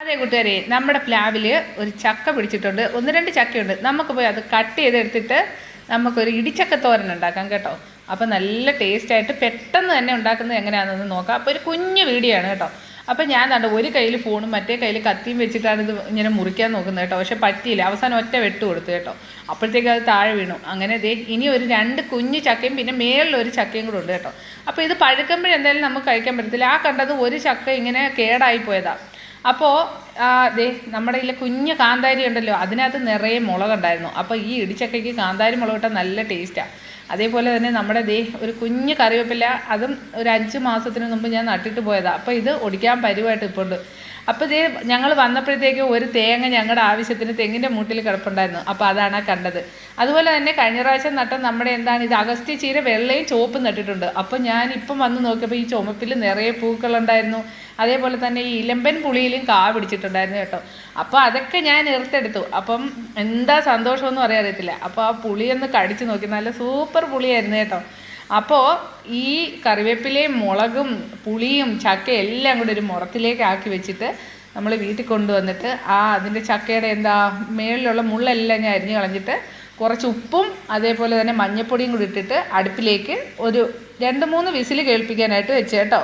അതെ കൂട്ടുകാരെ നമ്മുടെ പ്ലാവിൽ ഒരു ചക്ക പിടിച്ചിട്ടുണ്ട്. ഒന്ന് രണ്ട് ചക്കയുണ്ട്. നമുക്ക് പോയി അത് കട്ട് ചെയ്തെടുത്തിട്ട് നമുക്കൊരു ഇടിച്ചക്ക തോരൻ ഉണ്ടാക്കാം കേട്ടോ. അപ്പോൾ നല്ല ടേസ്റ്റ് ആയിട്ട് പെട്ടെന്ന് തന്നെ ഉണ്ടാക്കുന്നത് എങ്ങനെയാണെന്ന് നോക്കാം. അപ്പോൾ ഒരു കുഞ്ഞു വീഡിയോ ആണ് കേട്ടോ. അപ്പോൾ ഞാൻ കണ്ടു ഒരു കയ്യിൽ ഫോണും മറ്റേ കയ്യിൽ കത്തിയും വെച്ചിട്ടാണ് ഇത് ഇങ്ങനെ മുറിക്കാൻ നോക്കുന്നത് കേട്ടോ. പക്ഷെ പറ്റിയില്ല. അവസാനം ഒറ്റ വെട്ട് കൊടുത്തു കേട്ടോ. അപ്പോഴത്തേക്ക് അത് താഴെ വീണു. അങ്ങനെ ദേ ഇനി ഒരു രണ്ട് കുഞ്ഞു ചക്കയും പിന്നെ മേളിൽ ഒരു ചക്കയും കൂടെ ഉണ്ട് കേട്ടോ. അപ്പോൾ ഇത് പഴുക്കുമ്പോഴെന്തായാലും നമുക്ക് കഴിക്കാൻ പറ്റത്തില്ല. ആ കണ്ടത് ഒരു ചക്ക ഇങ്ങനെ കേടായി പോയതാണ് അപ്പോൾ ദേ നമ്മുടെ ഇതിലെ കുഞ്ഞ് കാന്താരി ഉണ്ടല്ലോ അതിനകത്ത് നിറയെ മുളകുണ്ടായിരുന്നു. അപ്പോൾ ഈ ഇടിച്ചക്കയ്ക്ക് കാന്താരി മുളക് ഇട്ടാൽ നല്ല ടേസ്റ്റാണ് അതേപോലെ തന്നെ നമ്മുടെ ദേ ഒരു കുഞ്ഞ് കറിവേപ്പില അതും ഒരു അഞ്ച് മാസത്തിന് മുമ്പ് ഞാൻ നട്ടിട്ട് പോയതാണ് അപ്പോൾ ഇത് ഒടിക്കാൻ പരുവായിട്ട് ഇപ്പോൾ ഉണ്ട്. അപ്പോൾ ദേ ഞങ്ങൾ വന്നപ്പോഴത്തേക്ക് ഒരു തേങ്ങ ഞങ്ങളുടെ ആവശ്യത്തിന് തെങ്ങിന്റെ മൂട്ടിൽ കിടപ്പുണ്ടായിരുന്നു. അപ്പോൾ അതാണ് കണ്ടത്. അതുപോലെ തന്നെ കഴിഞ്ഞ പ്രാവശ്യം നട്ട നമ്മുടെ എന്താണ് ഇത് അഗസ്റ്റ് ചീര വെള്ളയും ചുവപ്പും നട്ടിട്ടുണ്ട്. അപ്പോൾ ഞാൻ ഇപ്പം വന്ന് നോക്കിയപ്പോൾ ഈ ചുമപ്പിൽ നിറയെ പൂക്കളുണ്ടായിരുന്നു. അതേപോലെ തന്നെ ഈ ഇലമ്പൻ പുളിയിലും കാ പിടിച്ചിട്ടുണ്ടായിരുന്നു കേട്ടോ. അപ്പോൾ അതൊക്കെ ഞാൻ എർത്തെടുത്തു അപ്പം എന്താ സന്തോഷമൊന്നും അറിയാറിയത്തില്ല അപ്പോൾ ആ പുളിയൊന്ന് കടിച്ച് നോക്കി. നല്ല സൂപ്പർ പുളിയായിരുന്നു കേട്ടോ. അപ്പോൾ ഈ കറിവേപ്പിലയും മുളകും പുളിയും ചക്കയും എല്ലാം കൂടി ഒരു മുറത്തിലേക്ക് ആക്കി വെച്ചിട്ട് നമ്മൾ വീട്ടിൽ കൊണ്ടുവന്നിട്ട് ആ അതിന്റെ ചക്കയുടെ എന്താ മേളിലുള്ള മുള്ളെല്ലാം ഞാൻ അരിഞ്ഞു കളഞ്ഞിട്ട് കുറച്ച് ഉപ്പും അതേപോലെ തന്നെ മഞ്ഞൾപ്പൊടിയും കൂടി ഇട്ടിട്ട് അടുപ്പിലേക്ക് ഒരു രണ്ട് മൂന്ന് വിസിൽ കേൾപ്പിക്കാനായിട്ട് വെച്ചേട്ടോ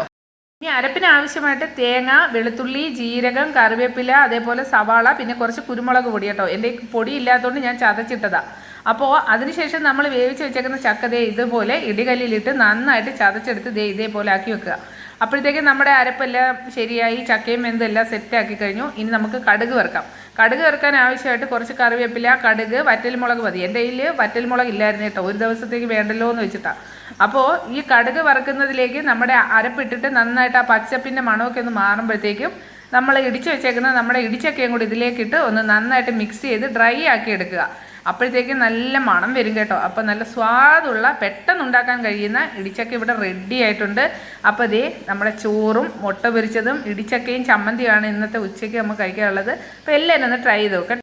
ഇനി അരപ്പിന് ആവശ്യമായിട്ട് തേങ്ങ വെളുത്തുള്ളി ജീരകം കറിവേപ്പില അതേപോലെ സവാള പിന്നെ കുറച്ച് കുരുമുളക് പൊടി കേട്ടോ. എന്റെ പൊടി ഇല്ലാത്തതുകൊണ്ട് ഞാൻ ചതച്ചിട്ടതാ. അപ്പോൾ അതിനുശേഷം നമ്മൾ വേവിച്ച് വെച്ചേക്കുന്ന ചക്ക ഇതുപോലെ ഇടികല്ലിലിട്ട് നന്നായിട്ട് ചതച്ചെടുത്ത് ദേ ഇതേപോലെ ആക്കി വെക്കുക. അപ്പോഴത്തേക്കും നമ്മുടെ അരപ്പെല്ലാം ശരിയായി ചക്കയും എന്തെല്ലാം സെറ്റാക്കി കഴിഞ്ഞു. ഇനി നമുക്ക് കടുക് വറുക്കാം. കടുക് ചേർക്കാൻ ആവശ്യമായിട്ട് കുറച്ച് കറിവേപ്പില കടുക് വറ്റൽമുളക് മതി. എന്റെ കയ്യിൽ വറ്റൽമുളക് ഇല്ലായിരുന്നു കേട്ടോ. ഒരു ദിവസത്തേക്ക് വേണ്ടല്ലോ എന്ന് വെച്ചിട്ടാണ് അപ്പോൾ ഈ കടുക് വറുക്കുന്നതിലേക്ക് നമ്മുടെ അരപ്പിട്ടിട്ട് നന്നായിട്ട് ആ പച്ചപ്പിന്റെ മണമൊക്കെ ഒന്ന് മാറുമ്പോഴത്തേക്കും നമ്മൾ ഇടിച്ചു വെച്ചേക്കുന്ന നമ്മുടെ ഇടിച്ചക്കയും കൂടി ഇതിലേക്കിട്ട് ഒന്ന് നന്നായിട്ട് മിക്സ് ചെയ്ത് ഡ്രൈ ആക്കി എടുക്കുക. അപ്പോഴത്തേക്കും നല്ല മണം വരും കേട്ടോ. അപ്പോൾ നല്ല സ്വാദുള്ള പെട്ടെന്ന് ഉണ്ടാക്കാൻ കഴിയുന്ന ഇടിച്ചക്ക ഇവിടെ റെഡി ആയിട്ടുണ്ട്. അപ്പോൾ ഇതേ നമ്മുടെ ചോറും മുട്ട പൊരിച്ചതും ഇടിച്ചക്കയും ചമ്മന്തിയാണ് ഇന്നത്തെ ഉച്ചയ്ക്ക് നമുക്ക് കഴിക്കാനുള്ളത്. അപ്പോൾ എല്ലാവരും ഒന്ന് ട്രൈ ചെയ്ത് നോക്കാം.